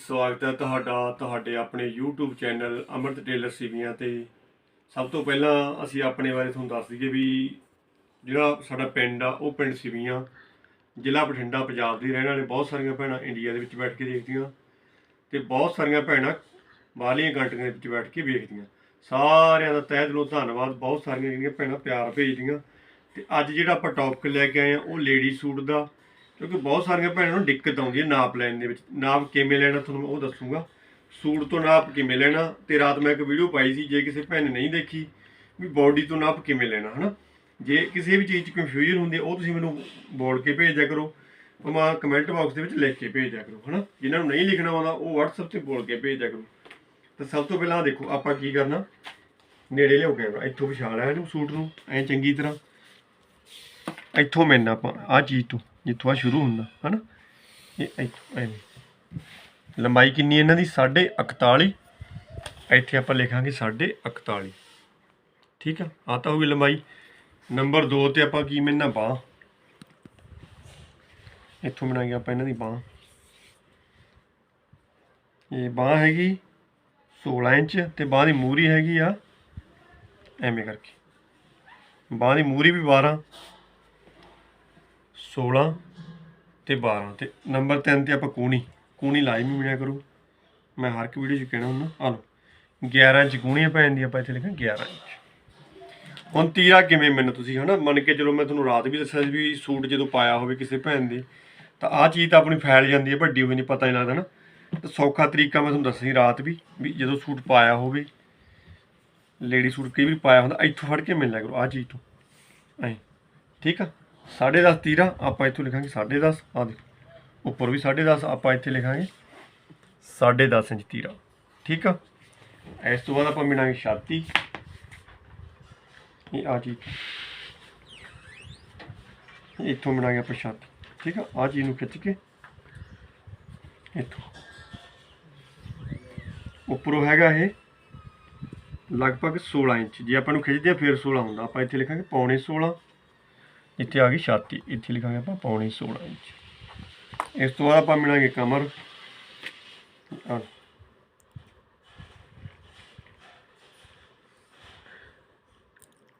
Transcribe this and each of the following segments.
ਸਵਾਗਤ ਹੈ ਤੁਹਾਡਾ, ਤੁਹਾਡੇ ਆਪਣੇ YouTube ਚੈਨਲ ਅਮਰਤ ਟੇਲਰ ਸੀਵੀਆਂ ਤੇ। ਸਭ ਤੋਂ ਪਹਿਲਾਂ ਅਸੀਂ ਆਪਣੇ ਬਾਰੇ ਤੁਹਾਨੂੰ ਦੱਸ ਦਈਏ ਵੀ ਜਿਹੜਾ ਸਾਡਾ ਪਿੰਡ ਆ, ਉਹ ਪਿੰਡ ਸੀਵੀਆਂ, ਜ਼ਿਲ੍ਹਾ ਬਠਿੰਡਾ, ਪੰਜਾਬ ਦੇ ਰਹਿਣ ਵਾਲੇ ਬਹੁਤ ਸਾਰੀਆਂ ਭੈਣਾਂ ਇੰਡੀਆ ਦੇ ਵਿੱਚ ਬੈਠ ਕੇ ਦੇਖਦੀਆਂ ਤੇ ਬਹੁਤ ਸਾਰੀਆਂ ਭੈਣਾਂ ਬਾਹਰਲੀਆਂ ਕੰਟਰੀਆਂ ਦੇ ਵਿੱਚ ਬੈਠ ਕੇ ਵੇਖਦੀਆਂ। ਸਾਰਿਆਂ ਦਾ ਤਹਿ ਦਿਲੋਂ ਧੰਨਵਾਦ, ਬਹੁਤ ਸਾਰੀਆਂ ਜਿਹੜੀਆਂ ਭੈਣਾਂ ਪਿਆਰ ਭੇਜਦੀਆਂ ਤੇ ਅੱਜ ਜਿਹੜਾ ਆਪਾਂ ਟੌਪਿਕ ਲੈ ਕੇ ਆਏ ਆ ਉਹ ਲੇਡੀ ਸੂਟ ਦਾ। ਕਿਉਂਕਿ ਬਹੁਤ ਸਾਰੀਆਂ ਭੈਣਾਂ ਨੂੰ ਦਿੱਕਤ ਆਉਂਦੀ ਹੈ ਨਾਪ ਲੈਣ ਦੇ ਵਿੱਚ। ਨਾਪ ਕਿਵੇਂ ਲੈਣਾ ਤੁਹਾਨੂੰ ਮੈਂ ਉਹ ਦੱਸੂਗਾ। ਸੂਟ ਤੋਂ ਨਾਪ ਕਿਵੇਂ ਲੈਣਾ ਤੇ ਰਾਤ ਮੈਂ ਇੱਕ ਵੀਡੀਓ ਪਾਈ ਸੀ, ਜੇ ਕਿਸੇ ਭੈਣ ਨੇ ਨਹੀਂ ਦੇਖੀ ਵੀ ਬਾਡੀ ਤੋਂ ਨਾਪ ਕਿਵੇਂ ਲੈਣਾ, ਹਨਾ? ਜੇ ਕਿਸੇ ਵੀ ਚੀਜ਼ 'ਚ ਕਨਫਿਊਜ਼ਨ ਹੁੰਦੀ ਹੈ, ਉਹ ਤੁਸੀਂ ਮੈਨੂੰ ਬੋਲ ਕੇ ਭੇਜ ਦਿਆ ਕਰੋ ਭਾਵੇਂ ਕਮੈਂਟ ਬਾਕਸ ਦੇ ਵਿੱਚ ਲਿਖ ਕੇ ਭੇਜ ਦਿਆ ਕਰੋ, ਹਨਾ? ਜਿਨ੍ਹਾਂ ਨੂੰ ਨਹੀਂ ਲਿਖਣਾ ਆਉਂਦਾ, ਉਹ WhatsApp ਤੇ ਬੋਲ ਕੇ ਭੇਜ ਦਿਆ ਕਰੋ। ਤਾਂ ਸਭ ਤੋਂ ਪਹਿਲਾਂ ਦੇਖੋ, ਆਪਾਂ ਕੀ ਕਰਨਾ? ਨੇੜੇ ਲਿਓ ਕੈਮਰਾ ਇੱਥੋਂ ਵਿਛਾ ਲਿਆ ਇਹਨੂੰ ਸੂਟ ਨੂੰ, ਐਂ ਚੰਗੀ ਤਰ੍ਹਾਂ। ਇੱਥੋਂ ਮੈਨਾਂ ਆਪਾਂ, ਆਹ ਚੀਜ਼ ਤੋਂ। ਜਿੱਥੋਂ ਆ ਸ਼ੁਰੂ ਹੁੰਦਾ, ਹਨਾ? ਇਹ ਇੱਥੋਂ ਐਵੇਂ ਲੰਬਾਈ ਕਿੰਨੀ ਇਹਨਾਂ ਦੀ? 41 ਇੱਥੇ ਆਪਾਂ ਲਿਖਾਂਗੇ 41 ਠੀਕ ਆ? ਆ ਤਾਂ ਹੋ ਗਈ ਲੰਬਾਈ। ਨੰਬਰ 2 ਤੇ ਆਪਾਂ ਕੀ ਮੈਨਾਂ ਬਾਹ। ਇੱਥੋਂ ਬਣਾਈਏ ਆਪਾਂ ਇਹਨਾਂ ਦੀ ਬਾਹ। ਇਹ ਬਾਹ ਹੈਗੀ 16 ਇੰਚ ਤੇ ਬਾਹ ਦੀ ਮੂਰੀ ਹੈਗੀ ਆ। ਐਵੇਂ ਕਰਕੇ। ਬਾਹ ਦੀ ਮੂਰੀ ਵੀ 12 16 ਤੇ 12 ਤੇ ਨੰਬਰ 3 ਤੇ ਆਪਾਂ ਕੂਣੀ ਕੂਣੀ ਲਾਜ਼ਮੀ ਮਿਲਿਆ ਕਰੂ। ਮੈਂ ਹਰ ਇੱਕ ਵੀਡੀਓ 'ਚ ਕਹਿਣਾ ਹੁੰਦਾ, ਆ ਲਓ 11 ਇੰਚ ਕੂਣੀਆਂ ਪੈ ਜਾਂਦੀਆਂ, ਆਪਾਂ ਇੱਥੇ ਲਿਖਾਂ 11 ਇੰਚ। ਹੁਣ ਤੀਰਾ ਕਿਵੇਂ ਮੈਨੂੰ ਤੁਸੀਂ, ਹਨਾ? ਮੰਨ ਕੇ ਚਲੋ ਮੈਂ ਤੁਹਾਨੂੰ ਰਾਤ ਵੀ ਦੱਸਿਆ ਸੀ ਵੀ ਸੂਟ ਜਦੋਂ ਪਾਇਆ ਹੋਵੇ ਕਿਸੇ ਭੈਣ ਦੇ, ਤਾਂ ਆਹ ਚੀਜ਼ ਤਾਂ ਆਪਣੀ ਫੈਲ ਜਾਂਦੀ ਹੈ, ਵੱਡੀ ਹੋਈ ਨਹੀਂ, ਪਤਾ ਨਹੀਂ ਲੱਗਦਾ ਨਾ। ਤਾਂ ਸੌਖਾ ਤਰੀਕਾ ਮੈਂ ਤੁਹਾਨੂੰ ਦੱਸਿਆ ਰਾਤ ਵੀ ਵੀ ਜਦੋਂ ਸੂਟ ਪਾਇਆ ਹੋਵੇ ਲੇਡੀ ਸੂਟ ਕਈ ਵੀ ਪਾਇਆ ਹੁੰਦਾ, ਇੱਥੋਂ ਫੜ ਕੇ ਮਿਲ ਲਿਆ ਕਰੋ, ਆਹ ਚੀਜ਼ ਤੋਂ। ਐਂ, ਠੀਕ ਆ? 10.5 ਤੀਰਾ, ਆਪਾਂ ਇੱਥੋਂ ਲਿਖਾਂਗੇ 10.5 ਆ ਦੇਖੋ। ਉੱਪਰ ਵੀ 10.5 ਆਪਾਂ ਇੱਥੇ ਲਿਖਾਂਗੇ 10.5 ਇੰਚ ਤੀਰਾ, ਠੀਕ ਆ? ਇਸ ਤੋਂ ਬਾਅਦ ਆਪਾਂ ਮਿਣਾਂਗੇ ਛਾਤੀ। ਇਹ ਆ ਚੀਜ਼। ਇੱਥੋਂ ਮਿਣਾਂਗੇ ਆਪਾਂ ਛਾਤੀ, ਠੀਕ ਆ? ਆ ਚੀਜ਼ ਨੂੰ ਖਿੱਚ ਕੇ ਇੱਥੋਂ। ਉੱਪਰੋਂ ਹੈਗਾ ਇਹ ਲਗਭਗ 16 ਇੰਚ। ਜੇ ਆਪਾਂ ਨੂੰ ਖਿੱਚਦੇ ਆ, ਫਿਰ 16 ਹੁੰਦਾ। ਆਪਾਂ ਇੱਥੇ ਲਿਖਾਂਗੇ ਪੌਣੇ 16 ਇੱਥੇ ਆ ਗਈ ਛਾਤੀ, ਇੱਥੇ ਲਿਖਾਂਗੇ ਆਪਾਂ ਪੌਣੇ 16 ਇੰਚ ਇਸ ਤੋਂ ਬਾਅਦ ਆਪਾਂ ਮਿਲਾਂਗੇ ਕਮਰ।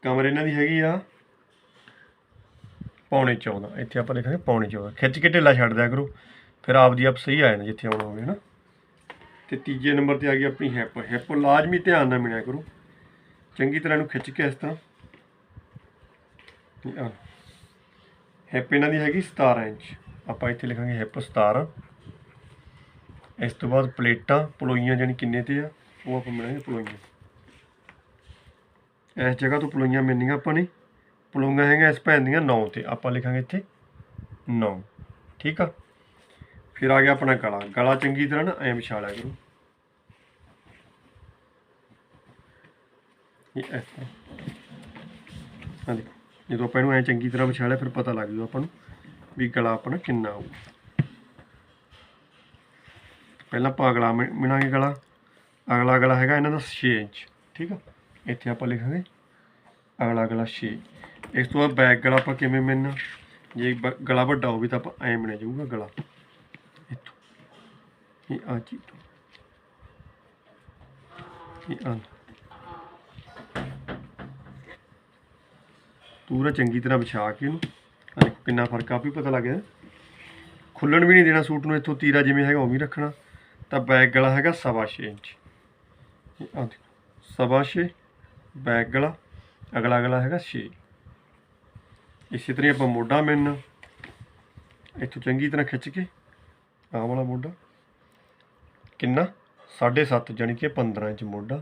ਕਮਰ ਇਹਨਾਂ ਦੀ ਹੈਗੀ ਆ ਪੌਣੇ 14 ਇੱਥੇ ਆਪਾਂ ਲਿਖਾਂਗੇ ਪੌਣੇ 14 ਖਿੱਚ ਕੇ ਢਿੱਲਾ ਛੱਡ ਦਿਆ ਕਰੋ, ਫਿਰ ਆਪ ਦੀ ਆਪ ਸਹੀ ਆ ਜਾਣਾ ਜਿੱਥੇ ਆਉਣਾ ਹੋਵੇ ਨਾ ਤੇ ਤੀਜੇ ਨੰਬਰ ਤੇ ਆ ਗਈ ਆਪਣੀ ਹਿੱਪ ਹਿੱਪ ਲਾਜ਼ਮੀ ਧਿਆਨ ਨਾਲ ਮਿਲਿਆ ਕਰੋ। ਚੰਗੀ ਤਰ੍ਹਾਂ ਇਹਨੂੰ ਖਿੱਚ ਕੇ ਇਸ ਤਰ੍ਹਾਂ। ਹਿੱਪ ਇਹਨਾਂ ਦੀ ਹੈਗੀ 17 ਇੰਚ। ਆਪਾਂ ਇੱਥੇ ਲਿਖਾਂਗੇ ਹਿੱਪ 17 ਇਸ ਤੋਂ ਬਾਅਦ ਪਲੇਟਾਂ, ਪਲੋਈਆਂ ਜਾਨੀ ਕਿੰਨੇ ਤੇ ਆ, ਉਹ ਆਪਾਂ ਮਿਲਾਂਗੇ ਪਲੋਈਆਂ। ਇਸ ਜਗ੍ਹਾ ਤੋਂ ਪਲੋਈਆਂ ਮਿਲਣੀਆਂ ਆਪਾਂ ਨੇ। ਪਲੋਈਆਂ ਹੈਗੀਆਂ ਇਸ ਭੈਣ ਦੀਆਂ 9 ਤੇ, ਆਪਾਂ ਲਿਖਾਂਗੇ ਇੱਥੇ 9 ਠੀਕ ਆ? ਫਿਰ ਆ ਗਿਆ ਆਪਣਾ ਗਲਾ। ਗਲਾ ਚੰਗੀ ਤਰ੍ਹਾਂ ਨਾ ਐਂ ਵਿਛਾ ਲਿਆ ਕਰੋ। ਇਹ ਇਸ ਤਰ੍ਹਾਂ। ਹਾਂ ਜਦੋਂ ਆਪਾਂ ਇਹਨੂੰ ਐ ਚੰਗੀ ਤਰ੍ਹਾਂ ਵਿਛਾ ਲਿਆ ਫਿਰ ਪਤਾ ਲੱਗ ਜੂ ਆਪਾਂ ਨੂੰ ਵੀ ਗਲਾ ਆਪਣਾ ਕਿੰਨਾ ਆਊ ਪਹਿਲਾਂ ਆਪਾਂ ਅਗਲਾ ਮਿ- ਮਿਣਾਂਗੇ ਗਲਾ। ਅਗਲਾ ਗਲਾ ਹੈਗਾ ਇਹਨਾਂ ਦਾ 6 ਇੰਚ, ਠੀਕ ਆ? ਇੱਥੇ ਆਪਾਂ ਲਿਖਾਂਗੇ ਅਗਲਾ ਗਲਾ 6 ਇਸ ਤੋਂ ਬਾਅਦ ਬੈਕ ਗਲਾ ਆਪਾਂ ਕਿਵੇਂ ਮਿਲਣਾ? ਜੇ ਗਲਾ ਵੱਡਾ ਹੋਵੇ ਤਾਂ ਆਪਾਂ ਐ ਮਿਣਿਆ ਜਾਊਗਾ ਗਲਾ। ਇੱਥੋਂ। ਇਹ ਆ ਚੀਜ਼ ਇਹ ਆ ਪੂਰਾ ਚੰਗੀ ਤਰ੍ਹਾਂ ਵਿਛਾ ਕੇ ਇਹਨੂੰ। ਦੇਖੋ, ਕਿੰਨਾ ਫ਼ਰਕ ਆ ਵੀ ਪਤਾ ਲੱਗ ਗਿਆ ਖੁੱਲਣ ਵੀ ਨਹੀਂ ਦੇਣਾ ਸੂਟ ਨੂੰ, ਇੱਥੋਂ ਤੀਰਾ ਜਿਵੇਂ ਹੈਗਾ, ਉਵੇਂ ਰੱਖਣਾ। ਤਾਂ ਬੈਕ ਗਲਾ ਹੈਗਾ ਸਵਾ ਛੇ ਇੰਚ। ਇਹ ਦੇਖੋ, ਸਵਾ ਛੇ ਬੈਕ ਗਲਾ, ਅਗਲਾ ਅਗਲਾ ਹੈਗਾ 6 ਇਸੇ ਤਰ੍ਹਾਂ ਆਪਾਂ ਮੋਢਾ ਮਿਲਣਾ ਇੱਥੋਂ ਚੰਗੀ ਤਰ੍ਹਾਂ ਖਿੱਚ ਕੇ, ਆਹ ਵਾਲਾ ਮੋਢਾ। ਕਿੰਨਾ? 7.5 ਜਾਣੀ ਕਿ 15 ਇੰਚ ਮੋਢਾ।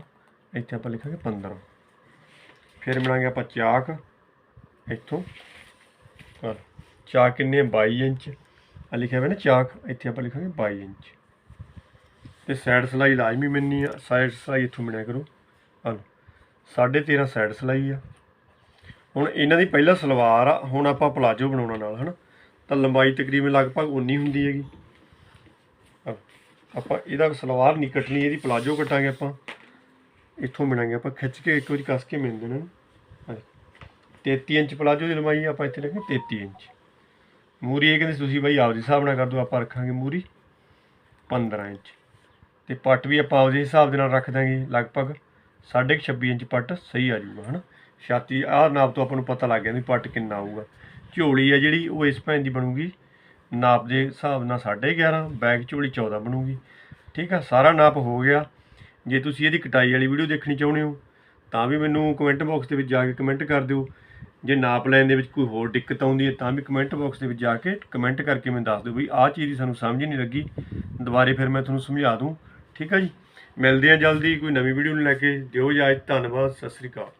ਇੱਥੇ ਆਪਾਂ ਲਿਖਾਂਗੇ 15 ਫਿਰ ਮਿਲਾਂਗੇ ਆਪਾਂ ਚਾਕ। ਇੱਥੋਂ। ਆਹ, ਚਾਕ ਕਿੰਨੇ ਆ? 22 ਇੰਚ। ਆ ਲਿਖਿਆ ਹੋਇਆ ਨਾ ਚਾਕ। ਇੱਥੇ ਆਪਾਂ ਲਿਖਾਂਗੇ 22 ਇੰਚ। ਤੇ ਸਾਈਡ ਸਲਾਈ ਲਾਜ਼ਮੀ ਮਿਲਣੀ ਆ। ਸਾਈਡ ਸਲਾਈ ਇੱਥੋਂ ਮਿਲਿਆ ਕਰੋ। ਆ ਲਓ 13.5 ਸਾਈਡ ਸਲਾਈ ਆ। ਹੁਣ ਇਹਨਾਂ ਦੀ ਪਹਿਲਾਂ ਸਲਵਾਰ ਆ। ਹੁਣ ਆਪਾਂ ਪਲਾਜੋ ਬਣਾਉਣਾ ਨਾਲ, ਹਨਾ? ਤਾਂ ਲੰਬਾਈ ਤਕਰੀਬਨ ਲਗਭਗ ਉਨੀ ਹੁੰਦੀ ਹੈਗੀ। ਆਪਾਂ ਇਹਦਾ ਸਲਵਾਰ ਨਹੀਂ ਕੱਟਣੀ, ਇਹਦੀ ਪਲਾਜੋ ਕੱਟਾਂਗੇ ਆਪਾਂ। ਇੱਥੋਂ ਮਿਲਾਂਗੇ ਆਪਾਂ। ਖਿੱਚ ਕੇ ਇੱਕ ਵਾਰੀ ਕੱਸ ਕੇ ਮਿਲ ਦੇਣਾ 33 ਇੰਚ ਪਲਾਜੋ ਦੀ ਲੰਬਾਈ ਆਪਾਂ ਇੱਥੇ ਲਿਖਾਂਗੇ 33 ਇੰਚ। ਮੂਰੀ ਇਹ ਕਹਿੰਦੇ ਤੁਸੀਂ ਬਾਈ ਆਪਦੇ ਹਿਸਾਬ ਨਾਲ ਕਰ ਦਿਓ, ਆਪਾਂ ਰੱਖਾਂਗੇ ਮੂਰੀ 15 ਇੰਚ। ਤੇ ਪੱਟ ਵੀ ਆਪਾਂ ਆਪਦੇ ਹਿਸਾਬ ਦੇ ਨਾਲ ਰੱਖ ਦਾਂਗੇ ਲਗਭਗ 26 ਇੰਚ ਪੱਟ ਸਹੀ ਆ ਜਾਊਗਾ, ਹਨਾ? ਛਾਤੀ ਆਹ ਨਾਪ ਤੋਂ ਆਪਾਂ ਨੂੰ ਪਤਾ ਲੱਗ ਗਿਆ ਵੀ ਪੱਟ ਕਿੰਨਾ ਆਊਗਾ। ਝੋਲੀ ਆ ਜਿਹੜੀ, ਉਹ ਇਸ ਭੈਣ ਦੀ ਬਣੂਗੀ, ਨਾਪ ਦੇ ਹਿਸਾਬ ਨਾਲ 11.5 ਬੈਗ ਝੋਲੀ 14 ਬਣੂਗੀ। ਠੀਕ ਆ, ਸਾਰਾ ਨਾਪ ਹੋ ਗਿਆ। ਜੇ ਤੁਸੀਂ ਇਹਦੀ ਕਟਾਈ ਵਾਲੀ ਵੀਡੀਓ ਦੇਖਣੀ ਚਾਹੁੰਦੇ ਹੋ, ਤਾਂ ਵੀ ਮੈਨੂੰ ਕਮੈਂਟ ਬਾਕਸ ਦੇ ਵਿੱਚ ਜਾ ਕੇ ਕਮੈਂਟ ਕਰ ਦਿਓ। ਜੇ ਨਾਪ ਲੈਣ ਦੇ ਵਿੱਚ ਕੋਈ ਹੋਰ ਦਿੱਕਤ ਆਉਂਦੀ ਹੈ ਤਾਂ ਵੀ ਕਮੈਂਟ ਬਾਕਸ ਦੇ ਵਿੱਚ ਜਾ ਕੇ ਕਮੈਂਟ ਕਰਕੇ ਮੈਨੂੰ ਦੱਸ ਦਿਓ ਵੀ ਆਹ ਚੀਜ਼ ਦੀ ਸਾਨੂੰ ਸਮਝ ਨਹੀਂ ਲੱਗੀ। ਦੁਬਾਰੇ ਫਿਰ ਮੈਂ ਤੁਹਾਨੂੰ ਸਮਝਾ ਦੂੰ। ਠੀਕ ਆ ਜੀ? ਮਿਲਦੇ ਹਾਂ ਜਲਦੀ ਕੋਈ ਨਵੀਂ ਵੀਡੀਓ ਨੂੰ ਲੈ ਕੇ। ਦਿਓ ਇਜਾਜ਼ਤ, ਧੰਨਵਾਦ, ਸਤਿ ਸ੍ਰੀ ਅਕਾਲ।